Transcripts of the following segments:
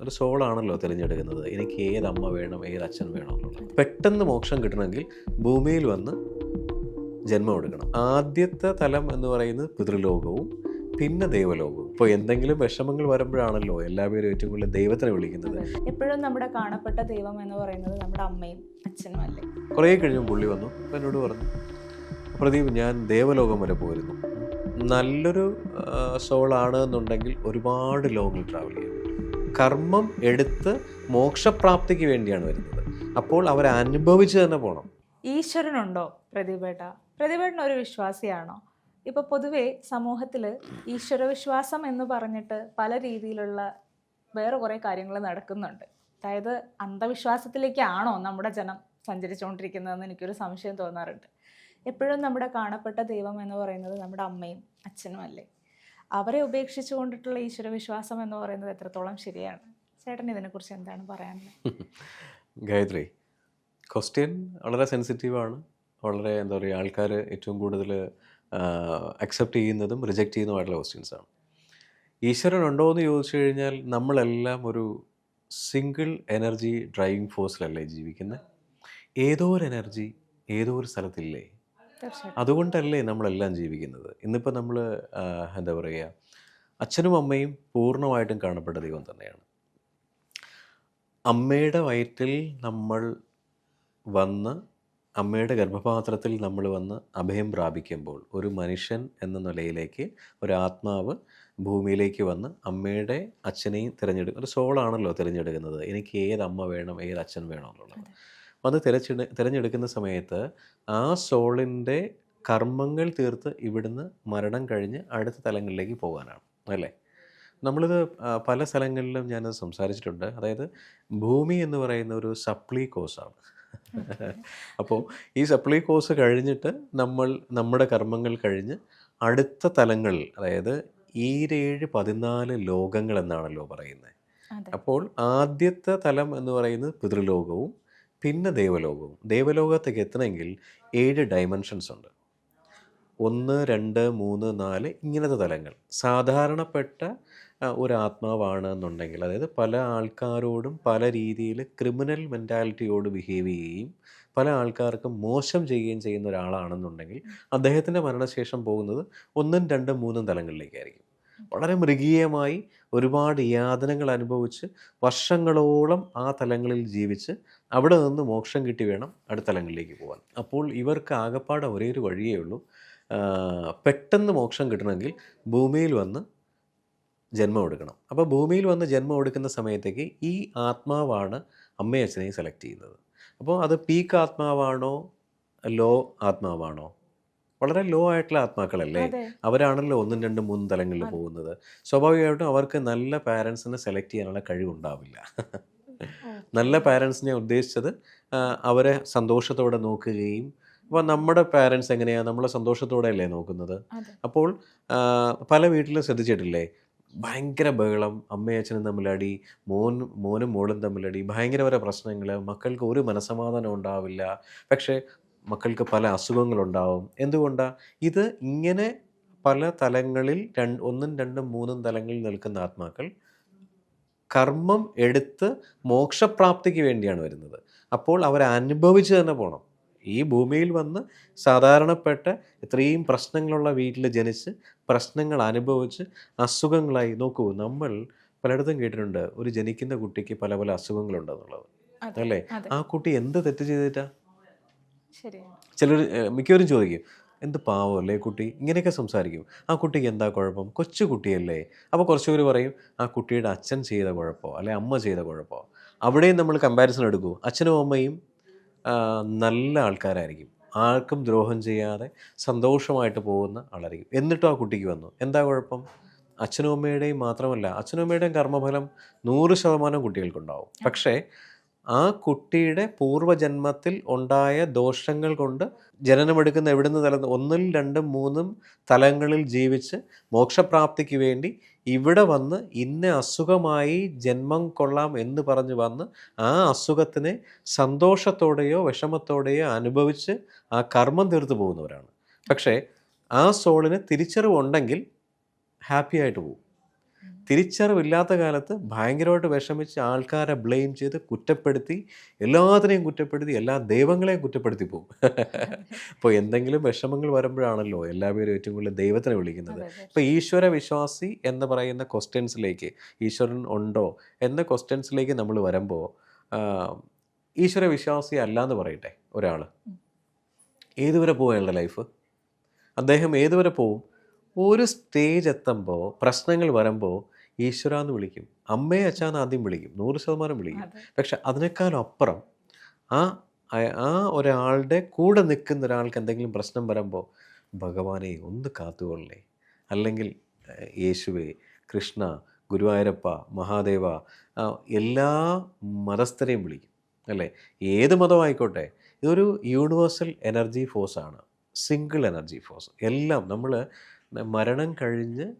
ഒരു സോളാണല്ലോ തിരഞ്ഞെടുക്കുന്നത്. എനിക്ക് ഏത് അമ്മ വേണം ഏത് അച്ഛൻ വേണം എന്നുള്ളത്. പെട്ടെന്ന് മോക്ഷം കിട്ടണമെങ്കിൽ ഭൂമിയിൽ വന്ന് ജന്മം എടുക്കണം. ആദ്യത്തെ തലം എന്ന് പറയുന്നത് പിതൃലോകവും പിന്നെ ദൈവലോകവും. ഇപ്പോൾ എന്തെങ്കിലും വിഷമങ്ങൾ വരുമ്പോഴാണല്ലോ എല്ലാവരും ഏറ്റവും കൂടുതൽ ദൈവത്തിനെ വിളിക്കുന്നത്. എപ്പോഴും നമ്മുടെ കാണപ്പെട്ട ദൈവം എന്ന് പറയുന്നത് നമ്മുടെ അമ്മയും അച്ഛനും അല്ലേ? കുറേ കഴിഞ്ഞു പുള്ളി വന്നു. അപ്പം എന്നോട് പറഞ്ഞു പ്രദീപ് ഞാൻ ദേവലോകം വരെ പോയിരുന്നു. നല്ലൊരു സോളാണ് എന്നുണ്ടെങ്കിൽ ഒരുപാട് ലോകങ്ങൾ ട്രാവൽ ചെയ്യും കർമ്മം എടുത്ത് മോക്ഷപ്രാപ്തിക്ക് വേണ്ടിയാണ് വരുന്നത്. അപ്പോൾ അവർ അനുഭവിച്ച് തന്നെ പോകണം ഈശ്വരനുണ്ടോ പ്രതിഭേട്ട? പ്രതിഭേട്ടൻ ഒരു വിശ്വാസിയാണോ? ഇപ്പൊ പൊതുവേ സമൂഹത്തിൽ ഈശ്വരവിശ്വാസം എന്ന് പറഞ്ഞിട്ട് പല രീതിയിലുള്ള വേറെ കുറേ കാര്യങ്ങൾ നടക്കുന്നുണ്ട്. അതായത് അന്ധവിശ്വാസത്തിലേക്കാണോ നമ്മുടെ ജനം സഞ്ചരിച്ചുകൊണ്ടിരിക്കുന്നതെന്ന് എനിക്കൊരു സംശയം തോന്നാറുണ്ട്. എപ്പോഴും നമ്മുടെ കാണപ്പെട്ട ദൈവം എന്ന് പറയുന്നത് നമ്മുടെ അമ്മയും അച്ഛനും അല്ലേ? അവരെ ഉപേക്ഷിച്ചു കൊണ്ടിട്ടുള്ള ഈശ്വരവിശ്വാസം എന്ന് പറയുന്നത് എത്രത്തോളം ശരിയാണ്? ചേട്ടൻ ഇതിനെക്കുറിച്ച് എന്താണ് പറയാനുള്ളത്? ഗായത്രി ക്വസ്റ്റ്യൻ വളരെ സെൻസിറ്റീവാണ്. വളരെ എന്താ പറയുക ആൾക്കാർ ഏറ്റവും കൂടുതൽ അക്സെപ്റ്റ് ചെയ്യുന്നതും റിജക്റ്റ് ചെയ്യുന്നതുമായിട്ടുള്ള ക്വസ്റ്റ്യൻസാണ് ഈശ്വരൻ ഉണ്ടോ എന്ന് ചോദിച്ചു കഴിഞ്ഞാൽ നമ്മളെല്ലാം ഒരു സിംഗിൾ എനർജി ഡ്രൈവിംഗ് ഫോഴ്സിലല്ലേ ജീവിക്കുന്നത് ഏതോ ഒരു എനർജി ഏതോ ഒരു സ്ഥലത്തില്ലേ അതുകൊണ്ടല്ലേ നമ്മളെല്ലാം ജീവിക്കുന്നത്. ഇന്നിപ്പോൾ നമ്മൾ എന്താ പറയുക അച്ഛനും അമ്മയും പൂർണമായിട്ടും കാണപ്പെട്ട ദൈവം തന്നെയാണ്. അമ്മയുടെ വയറ്റിൽ നമ്മൾ വന്ന് അമ്മയുടെ ഗർഭപാത്രത്തിൽ നമ്മൾ വന്ന് അഭയം പ്രാപിക്കുമ്പോൾ ഒരു മനുഷ്യൻ എന്ന നിലയിലേക്ക് ഒരു ആത്മാവ് ഭൂമിയിലേക്ക് വന്ന് അമ്മയുടെ അച്ഛനെയും തിരഞ്ഞെടുക്കും ഒരു സോളാണല്ലോ തിരഞ്ഞെടുക്കുന്നത്. എനിക്ക് ഏത് അമ്മ വേണം ഏത് അച്ഛൻ വേണം എന്നുള്ളത്. അത് തിരച്ചെടു തിരഞ്ഞെടുക്കുന്ന സമയത്ത് ആ സോളിന്റെ കർമ്മങ്ങൾ തീർത്ത് ഇവിടുന്ന് മരണം കഴിഞ്ഞ് അടുത്ത തലങ്ങളിലേക്ക് പോകാനാണ് അല്ലേ? നമ്മളിത് പല സ്ഥലങ്ങളിലും ഞാനത് സംസാരിച്ചിട്ടുണ്ട്. അതായത് ഭൂമി എന്ന് പറയുന്ന ഒരു സപ്ലി കോഴ്സാണ് അപ്പോൾ ഈ സപ്ലി കോഴ്സ് കഴിഞ്ഞിട്ട് നമ്മൾ നമ്മുടെ കർമ്മങ്ങൾ കഴിഞ്ഞ് അടുത്ത തലങ്ങളിൽ അതായത് ഈരേഴ് പതിനാല് ലോകങ്ങൾ എന്നാണല്ലോ പറയുന്നത്. അപ്പോൾ ആദ്യത്തെ തലം എന്ന് പറയുന്നത് പിതൃലോകവും പിന്നെ ദേവലോകവും. ദേവലോകത്തേക്ക് എത്തണമെങ്കിൽ ഏഴ് ഡയമെൻഷൻസ് ഉണ്ട്. ഒന്ന് രണ്ട് മൂന്ന് നാല് ഇങ്ങനത്തെ തലങ്ങൾ. സാധാരണപ്പെട്ട ഒരു ആത്മാവാണ് എന്നുണ്ടെങ്കിൽ അതായത് പല ആൾക്കാരോടും പല രീതിയിൽ ക്രിമിനൽ മെന്റാലിറ്റിയോട് ബിഹേവ് ചെയ്യുകയും പല ആൾക്കാർക്കും മോശം ചെയ്യുകയും ചെയ്യുന്ന ഒരാളാണെന്നുണ്ടെങ്കിൽ അദ്ദേഹത്തിന്റെ മരണശേഷം പോകുന്നത് ഒന്നും രണ്ടും മൂന്നും തലങ്ങളിലേക്കായിരിക്കും. വളരെ മൃഗീയമായി ഒരുപാട് യാതനകൾ അനുഭവിച്ച് വർഷങ്ങളോളം ആ തലങ്ങളിൽ ജീവിച്ച് അവിടെ നിന്ന് മോക്ഷം കിട്ടി വേണം അടുത്ത തലങ്ങളിലേക്ക് പോകാൻ അപ്പോൾ ഇവർക്ക് ആകപ്പാടെ ഒരേ ഒരു വഴിയേ ഉള്ളൂ. പെട്ടെന്ന് മോക്ഷം കിട്ടണമെങ്കിൽ ഭൂമിയിൽ വന്ന് ജന്മം എടുക്കണം. അപ്പോൾ ഭൂമിയിൽ വന്ന് ജന്മം എടുക്കുന്ന സമയത്തേക്ക് ഈ ആത്മാവാണ് അമ്മയച്ഛനെ സെലക്ട് ചെയ്യുന്നത്. അപ്പോൾ അത് പീക്ക് ആത്മാവാണോ ലോ ആത്മാവാണോ? വളരെ ലോ ആയിട്ടുള്ള ആത്മാക്കളല്ലേ? അവരാണല്ലോ ഒന്നും രണ്ടും മൂന്നും തലങ്ങളിൽ പോകുന്നത്. സ്വാഭാവികമായിട്ടും അവർക്ക് നല്ല പാരൻസിനെ സെലക്ട് ചെയ്യാനുള്ള കഴിവുണ്ടാവില്ല. നല്ല പാരൻസിനെ ഉദ്ദേശിച്ചത് അവരെ സന്തോഷത്തോടെ നോക്കുകയും അപ്പോൾ നമ്മുടെ പാരൻസ് എങ്ങനെയാണ് നമ്മളെ സന്തോഷത്തോടെ അല്ലേ നോക്കുന്നത് അപ്പോൾ പല വീട്ടിലും ശ്രദ്ധിച്ചിട്ടില്ലേ? ഭയങ്കര ബഹളം അമ്മയും അച്ഛനും തമ്മിലടി മോൻ മോനും മോളും തമ്മിലടി ഭയങ്കരപര പ്രശ്നങ്ങൾ മക്കൾക്ക് ഒരു മനസമാധാനം ഉണ്ടാവില്ല. പക്ഷേ മക്കൾക്ക് പല അസുഖങ്ങളുണ്ടാവും. എന്തുകൊണ്ടാണ് ഇത് ഇങ്ങനെ പല തലങ്ങളിൽ രണ്ട് ഒന്നും രണ്ടും മൂന്നും തലങ്ങളിൽ നിൽക്കുന്ന ആത്മാക്കൾ കർമ്മം എടുത്ത് മോക്ഷപ്രാപ്തിക്ക് വേണ്ടിയാണ് വരുന്നത്. അപ്പോൾ അവർ അനുഭവിച്ച് തന്നെ പോകണം ഈ ഭൂമിയിൽ വന്ന് സാധാരണപ്പെട്ട ഇത്രയും പ്രശ്നങ്ങളുള്ള വീട്ടിൽ ജനിച്ച് പ്രശ്നങ്ങൾ അനുഭവിച്ച് അസുഖങ്ങളായി നോക്കൂ നമ്മൾ പലയിടത്തും കേട്ടിട്ടുണ്ട് ഒരു ജനിക്കുന്ന കുട്ടിക്ക് പല പല അസുഖങ്ങളുണ്ടെന്നുള്ളത്. അല്ലേ? ആ കുട്ടി എന്ത് തെറ്റ് ചെയ്തിട്ടാ? ശരിയാണ് ചിലർ മിക്കവരും ചോദിക്കും എന്ത് പാവമല്ലേ കുട്ടി? ഇങ്ങനെയൊക്കെ സംസാരിക്കും. ആ കുട്ടിക്ക് എന്താ കുഴപ്പം? കൊച്ചു കുട്ടിയല്ലേ? അപ്പോൾ കുറച്ച് പേര് പറയും ആ കുട്ടിയുടെ അച്ഛൻ ചെയ്ത കുഴപ്പമോ അല്ലെ അമ്മ ചെയ്ത കുഴപ്പമോ അവിടെയും നമ്മൾ കമ്പാരിസൺ എടുക്കൂ. അച്ഛനും അമ്മയും നല്ല ആൾക്കാരായിരിക്കും. ആർക്കും ദ്രോഹം ചെയ്യാതെ സന്തോഷമായിട്ട് പോകുന്ന ആളായിരിക്കും. എന്നിട്ടും ആ കുട്ടിക്ക് വന്നു. എന്താ കുഴപ്പം? അച്ഛനും അമ്മയുടെയും മാത്രമല്ല അച്ഛനും അമ്മയുടെയും കർമ്മഫലം നൂറ് ശതമാനം കുട്ടികൾക്കുണ്ടാവും. പക്ഷേ ആ കുട്ടിയുടെ പൂർവജന്മത്തിൽ ഉണ്ടായ ദോഷങ്ങൾ കൊണ്ട് ജനനമെടുക്കുന്ന എവിടുന്ന് തല ഒന്നിൽ രണ്ടും മൂന്നും തലങ്ങളിൽ ജീവിച്ച് മോക്ഷപ്രാപ്തിക്ക് വേണ്ടി ഇവിടെ വന്ന് ഇന്ന അസുഖമായി ജന്മം കൊള്ളാം എന്ന് പറഞ്ഞ് വന്ന് ആ അസുഖത്തിനെ സന്തോഷത്തോടെയോ വിഷമത്തോടെയോ അനുഭവിച്ച് ആ കർമ്മം തീർത്തു പോകുന്നവരാണ്. പക്ഷേ ആ സോളിന് തിരിച്ചറിവുണ്ടെങ്കിൽ ഹാപ്പി ആയിട്ട് പോകും. തിരിച്ചറിവില്ലാത്ത കാലത്ത് ഭയങ്കരമായിട്ട് വിഷമിച്ച് ആൾക്കാരെ ബ്ലെയിം ചെയ്ത് കുറ്റപ്പെടുത്തി എല്ലാത്തിനെയും കുറ്റപ്പെടുത്തി എല്ലാ ദൈവങ്ങളെയും കുറ്റപ്പെടുത്തി പോകും അപ്പോൾ എന്തെങ്കിലും വിഷമങ്ങൾ വരുമ്പോഴാണല്ലോ എല്ലാവരും ഏറ്റവും കൂടുതൽ ദൈവത്തിനെ വിളിക്കുന്നത്. ഇപ്പോൾ ഈശ്വര വിശ്വാസി എന്ന് പറയുന്ന ക്വസ്റ്റ്യൻസിലേക്ക് ഈശ്വരൻ ഉണ്ടോ എന്ന ക്വസ്റ്റ്യൻസിലേക്ക് നമ്മൾ വരുമ്പോൾ ഈശ്വര വിശ്വാസി അല്ല എന്ന് പറയട്ടെ ഒരാൾ ഏതുവരെ പോകും അയാളുടെ ലൈഫ് അദ്ദേഹം ഏതുവരെ പോവും? ഒരു സ്റ്റേജ് എത്തുമ്പോൾ പ്രശ്നങ്ങൾ വരുമ്പോൾ ഈശ്വര എന്ന് വിളിക്കും. അമ്മയെ അച്ഛാന്ന് ആദ്യം വിളിക്കും. നൂറ് ശതമാനം വിളിക്കും. പക്ഷെ അതിനേക്കാൾ അപ്പുറം ആ ആ ഒരാളുടെ കൂടെ നിൽക്കുന്ന ഒരാൾക്ക് എന്തെങ്കിലും പ്രശ്നം വരുമ്പോൾ ഭഗവാനെ ഒന്ന് കാത്തുകൊള്ളേ അല്ലെങ്കിൽ യേശുവേ കൃഷ്ണ ഗുരുവായൂരപ്പ മഹാദേവ എല്ലാ മതസ്ഥരെയും വിളിക്കും. അല്ലേ? ഏത് മതമായിക്കോട്ടെ ഇതൊരു universal energy ഫോഴ്സാണ്. Single energy force. എല്ലാം നമ്മൾ മരണം കഴിഞ്ഞ്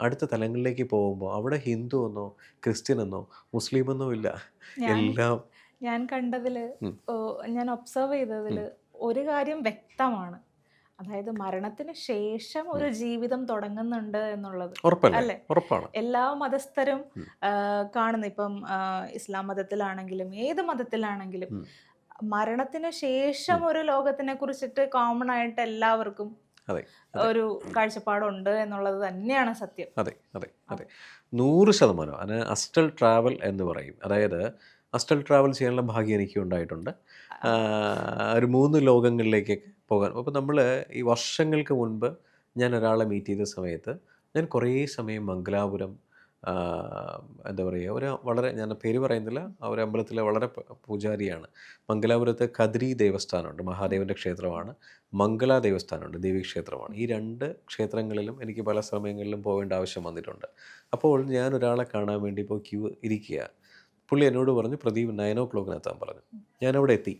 അടുത്ത തലങ്ങളിലേക്ക് പോകുമ്പോൾ അവിടെ ഹിന്ദു എന്നോ ക്രിസ്ത്യൻ എന്നോ മുസ്ലിം എന്നോ ഇല്ല. എല്ലാം ഞാൻ കണ്ടതിൽ ഞാൻ ഒബ്സർവ് ചെയ്തതിൽ ഒരു കാര്യം വ്യക്തമാണ്. അതായത് മരണത്തിന് ശേഷം ഒരു ജീവിതം തുടങ്ങുന്നുണ്ട് എന്നുള്ളത്. അല്ലെ? എല്ലാ മതസ്ഥരും കാണുന്നു ഇപ്പം ഇസ്ലാം മതത്തിലാണെങ്കിലും ഏത് മതത്തിലാണെങ്കിലും മരണത്തിന് ശേഷം ഒരു ലോകത്തിനെ കുറിച്ചിട്ട് കോമൺ ആയിട്ട് എല്ലാവർക്കും ഒരു കാഴ്ചപ്പാടുണ്ട് എന്നുള്ളത് തന്നെയാണ് സത്യം. അതെ അതെ അതെ. നൂറ് ശതമാനം അതിന് അസ്റ്റൽ ട്രാവൽ എന്ന് പറയും. അതായത് അസ്റ്റൽ ട്രാവൽ ചെയ്യാനുള്ള ഭാഗ്യം എനിക്ക് ഉണ്ടായിട്ടുണ്ട്. ഒരു മൂന്ന് ലോകങ്ങളിലേക്കൊക്കെ പോകാൻ. അപ്പോൾ നമ്മൾ ഈ വർഷങ്ങൾക്ക് മുൻപ് ഞാൻ ഒരാളെ മീറ്റ് ചെയ്ത സമയത്ത് ഞാൻ കുറേ സമയം മംഗലാപുരം എന്താ പറയുക ഒരു വളരെ ഞാൻ പേര് പറയുന്നില്ല ആ ഒരു അമ്പലത്തിലെ വളരെ പൂജാരിയാണ്. മംഗലാപുരത്ത് കദ്രി ദേവസ്ഥാനമുണ്ട് മഹാദേവന്റെ ക്ഷേത്രമാണ്. മംഗള ദേവസ്ഥാനമുണ്ട് ദേവീ ക്ഷേത്രമാണ്. ഈ രണ്ട് ക്ഷേത്രങ്ങളിലും എനിക്ക് പല സമയങ്ങളിലും പോകേണ്ട ആവശ്യം വന്നിട്ടുണ്ട്. അപ്പോൾ ഞാൻ ഒരാളെ കാണാൻ വേണ്ടി ഇപ്പോൾ ക്യൂ ഇരിക്കുക പുള്ളി എന്നോട് പറഞ്ഞു പ്രദീപ് നയൻ ഓ ക്ലോക്കിനെത്താൻ പറഞ്ഞു. ഞാനവിടെ എത്തി.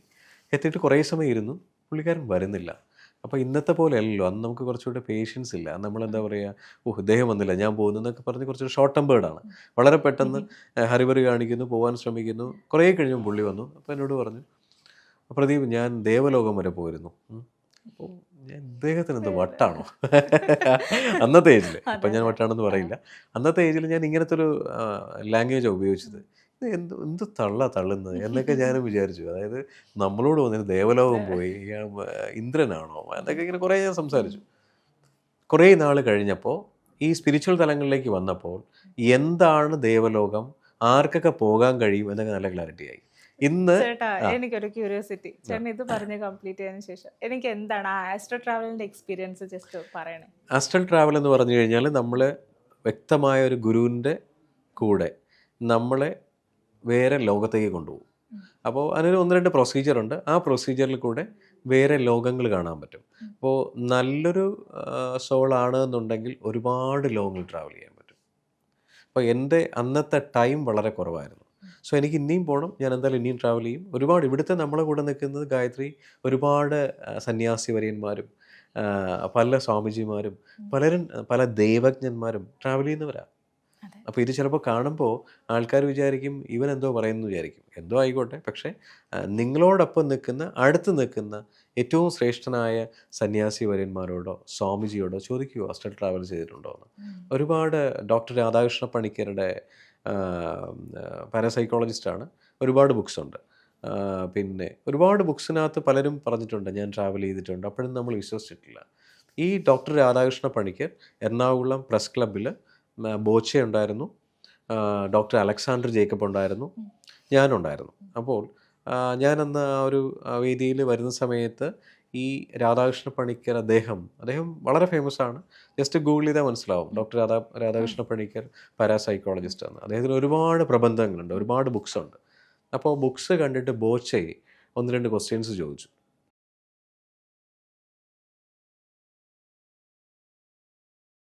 എത്തിയിട്ട് കുറേ സമയം ഇരുന്നു പുള്ളിക്കാരൻ വരുന്നില്ല. അപ്പോൾ ഇന്നത്തെ പോലെ അല്ലല്ലോ അന്ന് നമുക്ക് കുറച്ചുകൂടെ പേഷ്യൻസ് ഇല്ല. നമ്മൾ എന്താ പറയുക ഓഹ് ഇദ്ദേഹം വന്നില്ല ഞാൻ പോകുന്നു എന്നൊക്കെ പറഞ്ഞ് കുറച്ച് ഷോർട്ട് ടെമ്പേർഡാണ് വളരെ പെട്ടെന്ന് ഹരിവറി ഹരിബറി കാണിക്കുന്നു പോകാൻ ശ്രമിക്കുന്നു. കുറേ കഴിഞ്ഞും പുള്ളി വന്നു. അപ്പോൾ എന്നോട് പറഞ്ഞു പ്രദീപ് ഞാൻ ദേവലോകം വരെ പോയിരുന്നു. അപ്പോൾ ഞാൻ ഇദ്ദേഹത്തിന് എന്ത് വട്ടാണോ? അന്നത്തെ ഏജിൽ ഇപ്പം ഞാൻ വട്ടാണെന്ന് പറയില്ല. അന്നത്തെ ഏജിൽ ഞാൻ ഇങ്ങനത്തെ ഒരു ലാംഗ്വേജാണ് ഉപയോഗിച്ചത്. എന്ത് എന്ത് തള്ള തള്ളുന്നത്? എന്നൊക്കെ ഞാനും വിചാരിച്ചു. അതായത് നമ്മളോട് വന്നിട്ട് ദേവലോകം പോയി ഇന്ദ്രനാണോ? എന്നൊക്കെ ഇങ്ങനെ കുറേ ഞാൻ സംസാരിച്ചു. കുറേ നാൾ കഴിഞ്ഞപ്പോൾ ഈ സ്പിരിച്വൽ തലങ്ങളിലേക്ക് വന്നപ്പോൾ എന്താണ് ദേവലോകം? ആർക്കൊക്കെ പോകാൻ കഴിയും? എന്നൊക്കെ നല്ല ക്ലാരിറ്റി ആയി. ഇന്ന്. എനിക്കൊരു ക്യൂരിയോസിറ്റി ചേട്ടൻ ഇത് പറഞ്ഞ് കംപ്ലീറ്റ് ചെയ്തതിനു ശേഷം എനിക്ക് എന്താണ് ആസ്ട്രോ ട്രാവലിന്റെ എക്സ്പീരിയൻസ് ജസ്റ്റ് പറയണേ? ആസ്ട്രൽ ട്രാവൽ എന്ന് പറഞ്ഞു കഴിഞ്ഞാൽ നമ്മൾ വ്യക്തമായ ഒരു ഗുരുവിന്റെ കൂടെ നമ്മളെ വേറെ ലോകത്തേക്ക് കൊണ്ടുപോകും. അപ്പോൾ അതിനൊരു ഒന്ന് രണ്ട് പ്രൊസീജിയർ ഉണ്ട്. ആ പ്രൊസീജിയറിൽ കൂടെ വേറെ ലോകങ്ങൾ കാണാൻ പറ്റും. അപ്പോൾ നല്ലൊരു സോളാണ് എന്നുണ്ടെങ്കിൽ ഒരുപാട് ലോകങ്ങൾ ട്രാവൽ ചെയ്യാൻ പറ്റും. അപ്പോൾ എന്റെ അന്നത്തെ ടൈം വളരെ കുറവായിരുന്നു. സോ എനിക്ക് ഇനിയും പോകണം ഞാൻ എന്തായാലും ഇനിയും ട്രാവൽ ചെയ്യും. ഒരുപാട് ഇവിടുത്തെ നമ്മളെ കൂടെ നിൽക്കുന്നത് ഗായത്രി ഒരുപാട് സന്യാസി വര്യന്മാരും പല സ്വാമിജിമാരും പലരും പല ദൈവജ്ഞന്മാരും ട്രാവൽ ചെയ്യുന്നവരാണ്. അപ്പോൾ ഇത് ചിലപ്പോൾ കാണുമ്പോൾ ആൾക്കാർ വിചാരിക്കും ഇവൻ എന്തോ പറയുന്നു വിചാരിക്കും. എന്തോ ആയിക്കോട്ടെ. പക്ഷേ നിങ്ങളോടൊപ്പം നിൽക്കുന്ന അടുത്ത് നിൽക്കുന്ന ഏറ്റവും ശ്രേഷ്ഠനായ സന്യാസി വര്യന്മാരോടോ സ്വാമിജിയോടോ ചോദിക്കുമോ അസ്റ്റൽ ട്രാവൽ ചെയ്തിട്ടുണ്ടോ എന്ന്. ഒരുപാട് ഡോക്ടർ രാധാകൃഷ്ണ പണിക്കരുടെ പാരസൈക്കോളജിസ്റ്റാണ് ഒരുപാട് ബുക്സ് ഉണ്ട്. പിന്നെ ഒരുപാട് ബുക്സിനകത്ത് പലരും പറഞ്ഞിട്ടുണ്ട് ഞാൻ ട്രാവൽ ചെയ്തിട്ടുണ്ട്. അപ്പോഴും നമ്മൾ വിശ്വസിച്ചിട്ടില്ല. ഈ ഡോക്ടർ രാധാകൃഷ്ണ പണിക്കർ എറണാകുളം പ്രസ് ക്ലബിൽ ബോച്ച ഉണ്ടായിരുന്നു. ഡോക്ടർ അലക്സാണ്ടർ ജേക്കബ് ഉണ്ടായിരുന്നു. ഞാനുണ്ടായിരുന്നു. അപ്പോൾ ഞാനന്ന് ആ ഒരു വേദിയിൽ വരുന്ന സമയത്ത് ഈ രാധാകൃഷ്ണ പണിക്കർ അദ്ദേഹം അദ്ദേഹം വളരെ ഫേമസ് ആണ്. ജസ്റ്റ് ഗൂഗിൾ ചെയ്താൽ മനസ്സിലാവും. ഡോക്ടർ രാധാ രാധാകൃഷ്ണ പണിക്കർ പാരാസൈക്കോളജിസ്റ്റ് ആണ്. അദ്ദേഹത്തിന് ഒരുപാട് പ്രബന്ധങ്ങളുണ്ട്. ഒരുപാട് ബുക്സ് ഉണ്ട്. അപ്പോൾ ബുക്സ് കണ്ടിട്ട് ബോച്ചെ ഒന്ന് രണ്ട് ക്വസ്റ്റ്യൻസ് ചോദിച്ചു.